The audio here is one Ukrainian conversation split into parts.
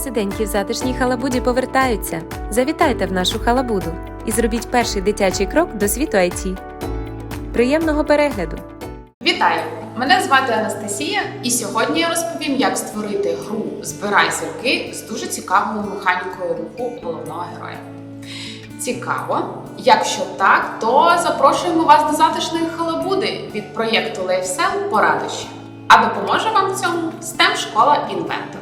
посиденьки в затишній халабуді повертаються. Завітайте в нашу халабуду і зробіть перший дитячий крок до світу IT. Приємного перегляду! Вітаю! Мене звати Анастасія, і сьогодні я розповім, як створити гру Збирай зірки з дуже цікавою механікою руху головного героя. Цікаво? Якщо так, то запрошуємо вас до затишної халабуди від проєкту LifeSell Порадощі. А допоможе вам в цьому STEM школа Інвентор.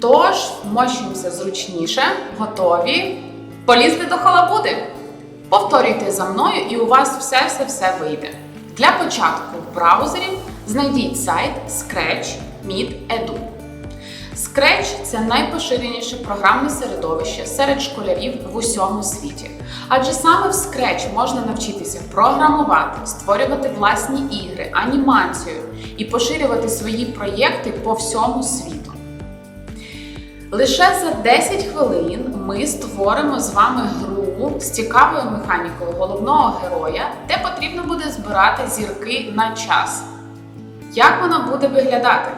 Тож, вмощуємося зручніше, готові. Полізли до халабуди. Повторюйте за мною, і у вас все-все-все вийде. Для початку в браузері знайдіть сайт Scratch.me.edu. Scratch – це найпоширеніше програмне середовище серед школярів в усьому світі. Адже саме в Scratch можна навчитися програмувати, створювати власні ігри, анімацію і поширювати свої проєкти по всьому світу. Лише за 10 хвилин ми створимо з вами гру з цікавою механікою головного героя, де потрібно буде збирати зірки на час. Як вона буде виглядати?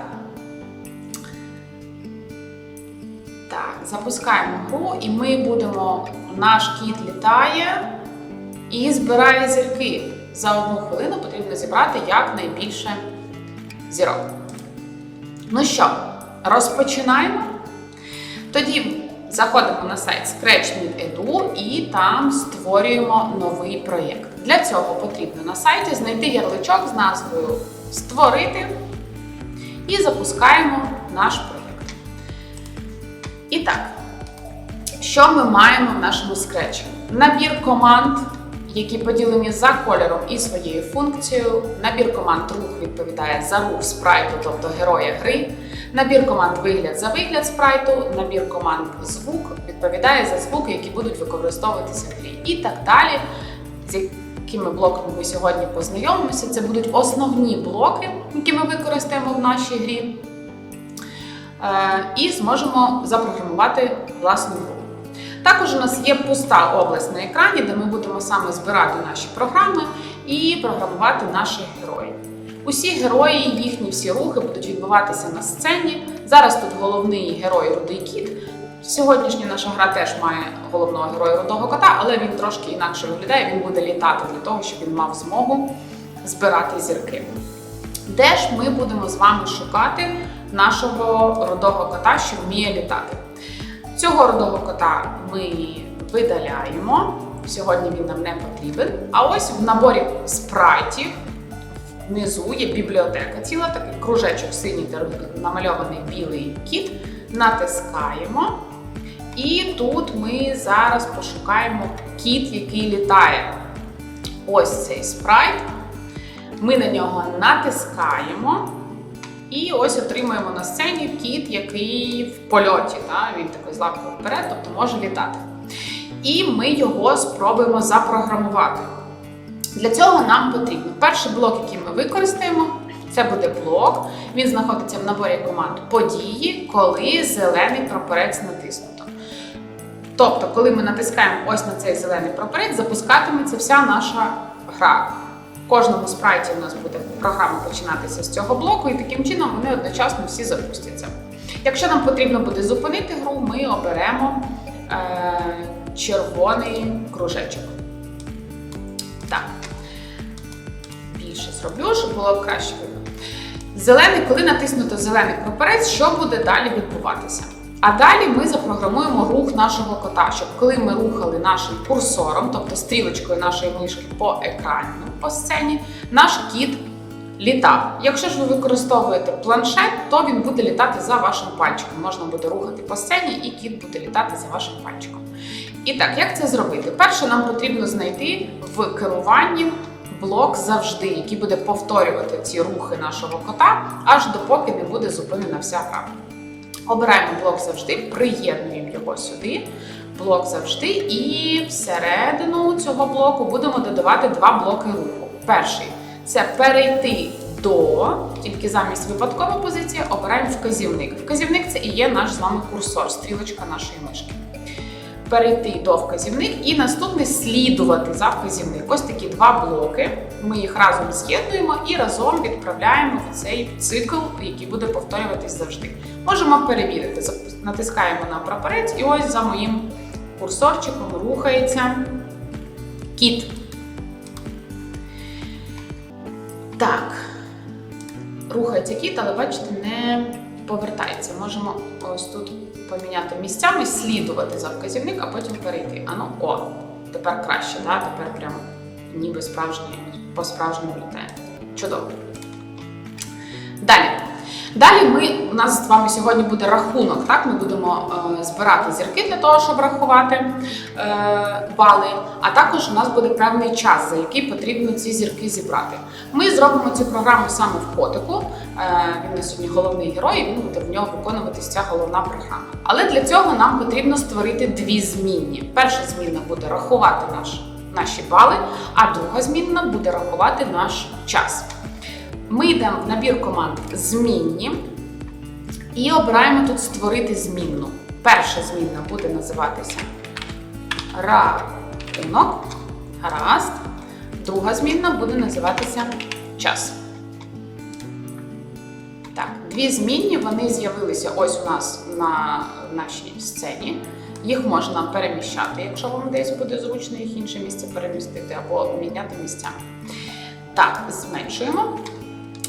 Так, запускаємо гру, і ми будемо. Наш кіт літає і збирає зірки. За одну хвилину потрібно зібрати якнайбільше зірок. Ну що, розпочинаємо? Тоді заходимо на сайт Scratch.me.edu і там створюємо новий проєкт. Для цього потрібно на сайті знайти ярличок з назвою Створити і запускаємо наш проєкт. І так, що ми маємо в нашому Scratch? Набір команд, які поділені за кольором і своєю функцією. Набір команд рух відповідає за рух спрайту, тобто героя гри. Набір команд вигляд за вигляд спрайту, набір команд звук відповідає за звуки, які будуть використовуватися в грі. І так далі. З якими блоками ми сьогодні познайомимося, це будуть основні блоки, які ми використаємо в нашій грі. Е, І зможемо запрограмувати власну гру. Також у нас є пуста область на екрані, де ми будемо саме збирати наші програми і програмувати наших героїв. Усі герої, їхні всі рухи будуть відбуватися на сцені. Зараз тут головний герой Рудий Кіт. Сьогоднішня наша гра теж має головного героя рудого кота, але він трошки інакше виглядає. Він буде літати для того, щоб він мав змогу збирати зірки. Де ж ми будемо з вами шукати нашого рудого кота, що вміє літати? Цього рудого кота ми видаляємо. Сьогодні він нам не потрібен. А ось в наборі спрайтів внизу є бібліотека ціла, такий кружечок синій, де намальований білий кіт. Натискаємо. І тут ми зараз пошукаємо кіт, який літає. Ось цей спрайт. Ми на нього натискаємо. І ось отримуємо на сцені кіт, який в польоті. Та? Він такий з лапкою вперед, тобто може літати. І ми його спробуємо запрограмувати. Для цього нам потрібно перший блок, який ми використаємо, це буде блок. Він знаходиться в наборі команд події, коли зелений прапорець натиснуто. Тобто, коли ми натискаємо ось на цей зелений прапорець, запускатиметься вся наша гра. В кожному спрайті у нас буде програма починатися з цього блоку, і таким чином вони одночасно всі запустяться. Якщо нам потрібно буде зупинити гру, ми оберемо е, червоний кружечок. Зроблю, щоб було краще видно. Зелений, коли натиснуто зелений прапорець, що буде далі відбуватися? А далі ми запрограмуємо рух нашого кота, щоб коли ми рухали нашим курсором, тобто стрілочкою нашої мишки по екрані, по сцені, наш кіт літав. Якщо ж ви використовуєте планшет, то він буде літати за вашим пальчиком. Можна буде рухати по сцені, і кіт буде літати за вашим пальчиком. І так, як це зробити? Перше, нам потрібно знайти в керуванні блок завжди, який буде повторювати ці рухи нашого кота, аж допоки не буде зупинена вся гра. Обираємо блок завжди, приєднуємо його сюди, блок завжди, і всередину цього блоку будемо додавати два блоки руху. Перший це перейти до, тільки замість випадкової позиції обираємо вказівник. Вказівник це і є наш з вами курсор, стрілочка нашої мишки. Перейти до вказівник, і наступне слідувати за вказівник. Ось такі два блоки. Ми їх разом з'єднуємо і разом відправляємо в цей цикл, який буде повторюватись завжди. Можемо перевірити. Натискаємо на прапорець, і ось за моїм курсорчиком рухається кіт. Так. Рухається кіт, але бачите, не повертається. Можемо ось тут поміняти місцями, слідувати за вказівник, а потім перейти. Ану, о, тепер краще, да? тепер прям ніби справжній, по-справжньому літає. Чудово. Далі. Далі ми, у нас з вами сьогодні буде рахунок. Так? Ми будемо е, збирати зірки для того, щоб рахувати е, бали. А також у нас буде певний час, за який потрібно ці зірки зібрати. Ми зробимо цю програму саме в котику. Е, він у нас сьогодні головний герой, і він буде в нього виконуватись ця головна програма. Але для цього нам потрібно створити дві змінні. Перша змінна буде рахувати наш, наші бали, а друга змінна буде рахувати наш час. Ми йдемо в набір команд змінні і обираємо тут створити змінну. Перша змінна буде називатися рахунок. Гаразд. Друга змінна буде називатися час. Так, дві змінні вони з'явилися ось у нас на нашій сцені. Їх можна переміщати, якщо вам десь буде зручно їх інше місце перемістити або міняти місцями. Так, зменшуємо.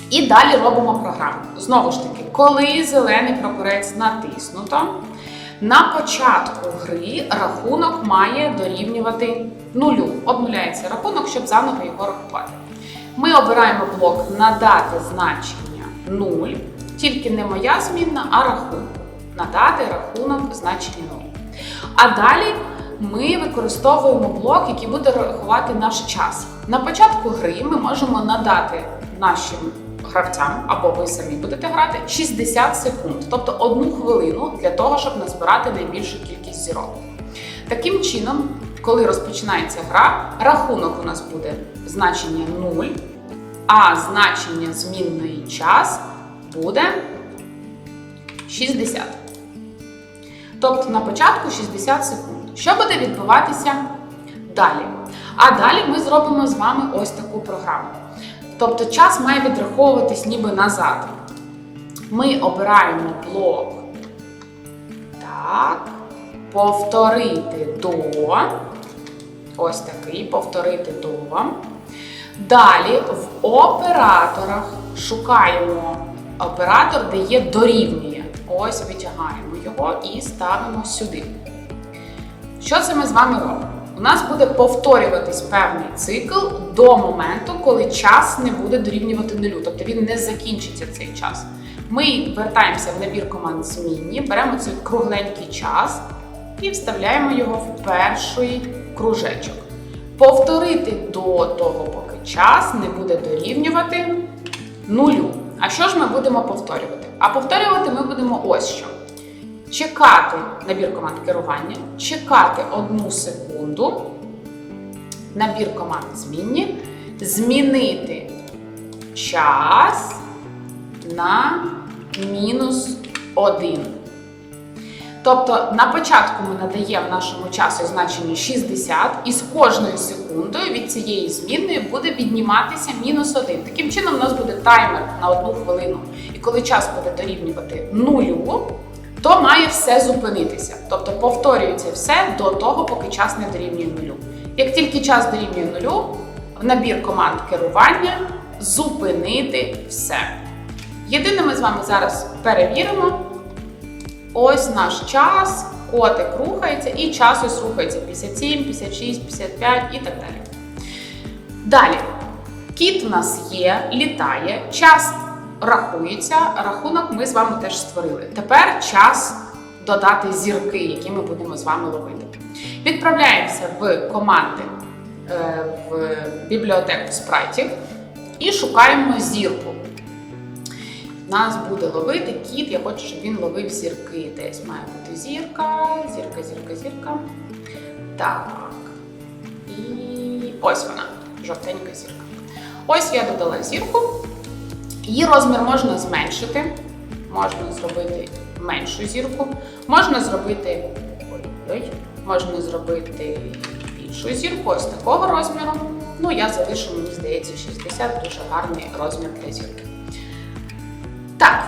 І далі робимо програму. Знову ж таки, коли зелений прапорець натиснуто, на початку гри рахунок має дорівнювати нулю. Обнуляється рахунок, щоб заново його рахувати. Ми обираємо блок надати значення 0, тільки не моя змінна, а рахунок. Надати рахунок значення 0. А далі ми використовуємо блок, який буде рахувати наш час. На початку гри ми можемо надати нашим гравцям, або ви самі будете грати 60 секунд, тобто одну хвилину для того, щоб назбирати найбільшу кількість зірок. Таким чином, коли розпочинається гра, рахунок у нас буде значення 0, а значення змінної час буде 60. Тобто на початку 60 секунд. Що буде відбуватися далі? А далі ми зробимо з вами ось таку програму. Тобто час має відраховуватись ніби назад. Ми обираємо блок. Так. Повторити до. Ось такий, повторити до. Далі в операторах шукаємо оператор, де є дорівнює. Ось витягаємо його і ставимо сюди. Що це ми з вами робимо? У нас буде повторюватись певний цикл до моменту, коли час не буде дорівнювати нулю, тобто він не закінчиться цей час. Ми вертаємося в набір команд змінні, беремо цей кругленький час і вставляємо його в перший кружечок. Повторити до того, поки час не буде дорівнювати нулю. А що ж ми будемо повторювати? А повторювати ми будемо ось що. Чекати набір команд керування, чекати одну секунду, набір команд змінні, змінити час на мінус 1. Тобто на початку ми надаємо нашому часу значення 60, і з кожною секундою від цієї змінної буде відніматися мінус 1. Таким чином, у нас буде таймер на одну хвилину. І коли час буде дорівнювати нулю, то має все зупинитися. Тобто повторюється все до того, поки час не дорівнює нулю. Як тільки час дорівнює нулю, в набір команд керування зупинити все. Єдине, ми з вами зараз перевіримо. Ось наш час, котик рухається, і час ось рухається 57, 56, 55 і так далі. Далі. Кіт у нас є, літає, час рахується, рахунок ми з вами теж створили. Тепер час додати зірки, які ми будемо з вами ловити. Відправляємося в команди е, в бібліотеку спрайтів і шукаємо зірку. Нас буде ловити кіт, я хочу, щоб він ловив зірки. Десь має бути зірка, зірка, зірка, зірка. Так. І ось вона, жовтенька зірка. Ось я додала зірку. Її розмір можна зменшити, можна зробити меншу зірку, можна зробити ой, такий. Можна зробити більшу зірку, ось такого розміру. Ну, я залишу, мені здається, 60 дуже гарний розмір для зірки. Так.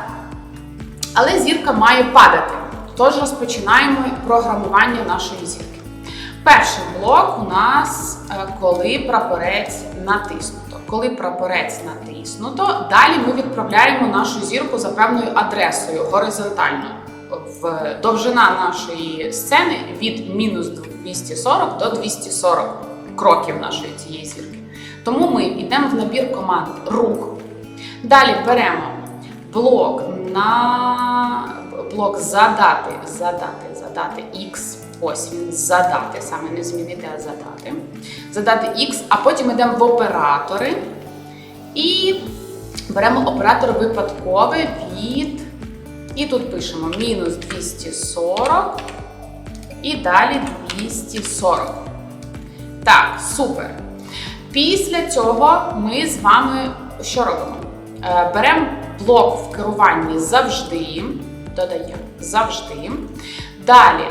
Але зірка має падати. Тож розпочинаємо програмування нашої зірки. Перший блок у нас, е, коли прапорець натиснуто. Коли прапорець натиснуто, далі ми відправляємо нашу зірку за певною адресою горизонтально. В довжина нашої сцени від мінус 240 до 240 кроків нашої цієї зірки. Тому ми йдемо в набір команд рух. Далі беремо блок на блок задати, задати, задати X. Ось він задати, саме не змінити, а задати. Задати X, а потім йдемо в оператори і беремо оператор випадковий від. І тут пишемо мінус 240 і далі 240. Так, супер. Після цього ми з вами що робимо? Е, Беремо блок в керуванні завжди, додаємо завжди. Далі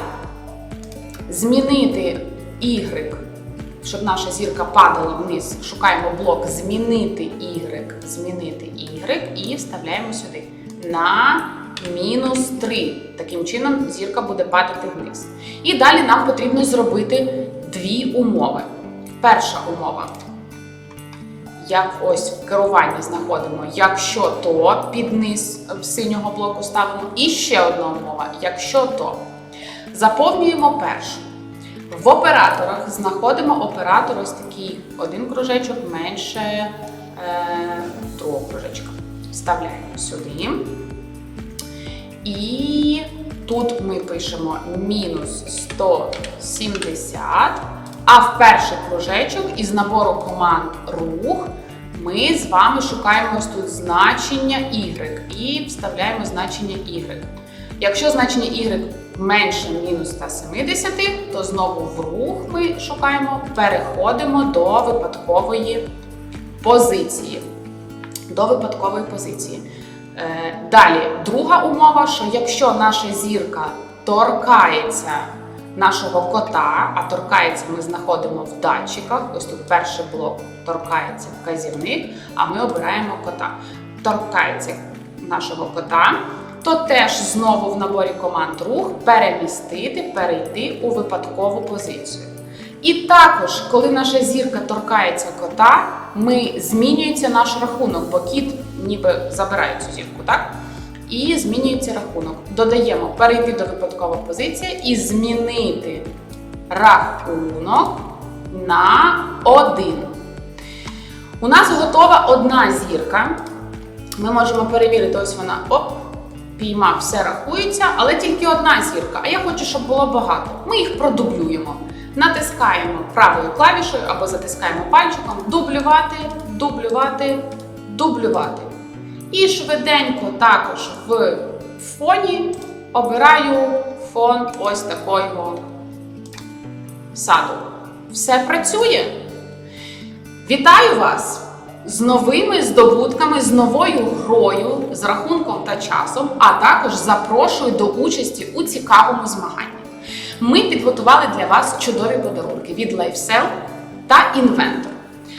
змінити Y, щоб наша зірка падала вниз. Шукаємо блок змінити Y, змінити Y і вставляємо сюди на мінус 3. Таким чином зірка буде падати вниз. І далі нам потрібно зробити дві умови. Перша умова. Як ось в керуванні знаходимо, якщо то під низ синього блоку ставимо. І ще одна умова, якщо то. Заповнюємо першу. В операторах знаходимо оператор ось такий один кружечок менше е, другого кружечка. Вставляємо сюди. І тут ми пишемо мінус 170. А в перший кружечок із набору команд рух ми з вами шукаємо ось тут значення y і вставляємо значення y. Якщо значення y менше мінус 170, то знову в рух ми шукаємо, переходимо до випадкової позиції. До випадкової позиції. Е, Далі, друга умова, що якщо наша зірка торкається нашого кота, а торкається ми знаходимо в датчиках, ось тут перший блок торкається вказівник, а ми обираємо кота. Торкається нашого кота, то теж знову в наборі команд рух перемістити, перейти у випадкову позицію. І також, коли наша зірка торкається кота, ми змінюється наш рахунок, бо кіт ніби забирає цю зірку, так? І змінюється рахунок. Додаємо перейти до випадкової позиції і змінити рахунок на 1. У нас готова одна зірка. Ми можемо перевірити, ось вона оп, піймав, все рахується, але тільки одна зірка. А я хочу, щоб було багато. Ми їх продублюємо. Натискаємо правою клавішою або затискаємо пальчиком, дублювати, дублювати, дублювати. І швиденько також в фоні обираю фон ось такого саду. Все працює. Вітаю вас з новими здобутками, з новою грою, з рахунком та часом, а також запрошую до участі у цікавому змаганні. Ми підготували для вас чудові подарунки від LifeSell та Inventor.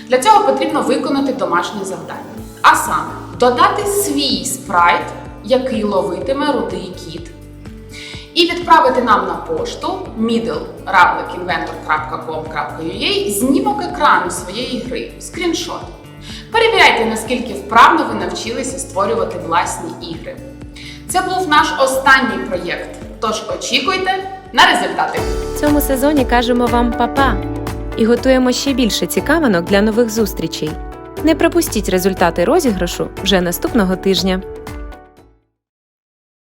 Для цього потрібно виконати домашнє завдання. А саме, додати свій спрайт, який ловитиме рудий кіт, і відправити нам на пошту middle.inventor.com.ua знімок екрану своєї гри, скріншот. Перевіряйте, наскільки вправно ви навчилися створювати власні ігри. Це був наш останній проєкт, тож очікуйте на результати. В цьому сезоні кажемо вам па-па і готуємо ще більше цікавинок для нових зустрічей. Не пропустіть результати розіграшу вже наступного тижня.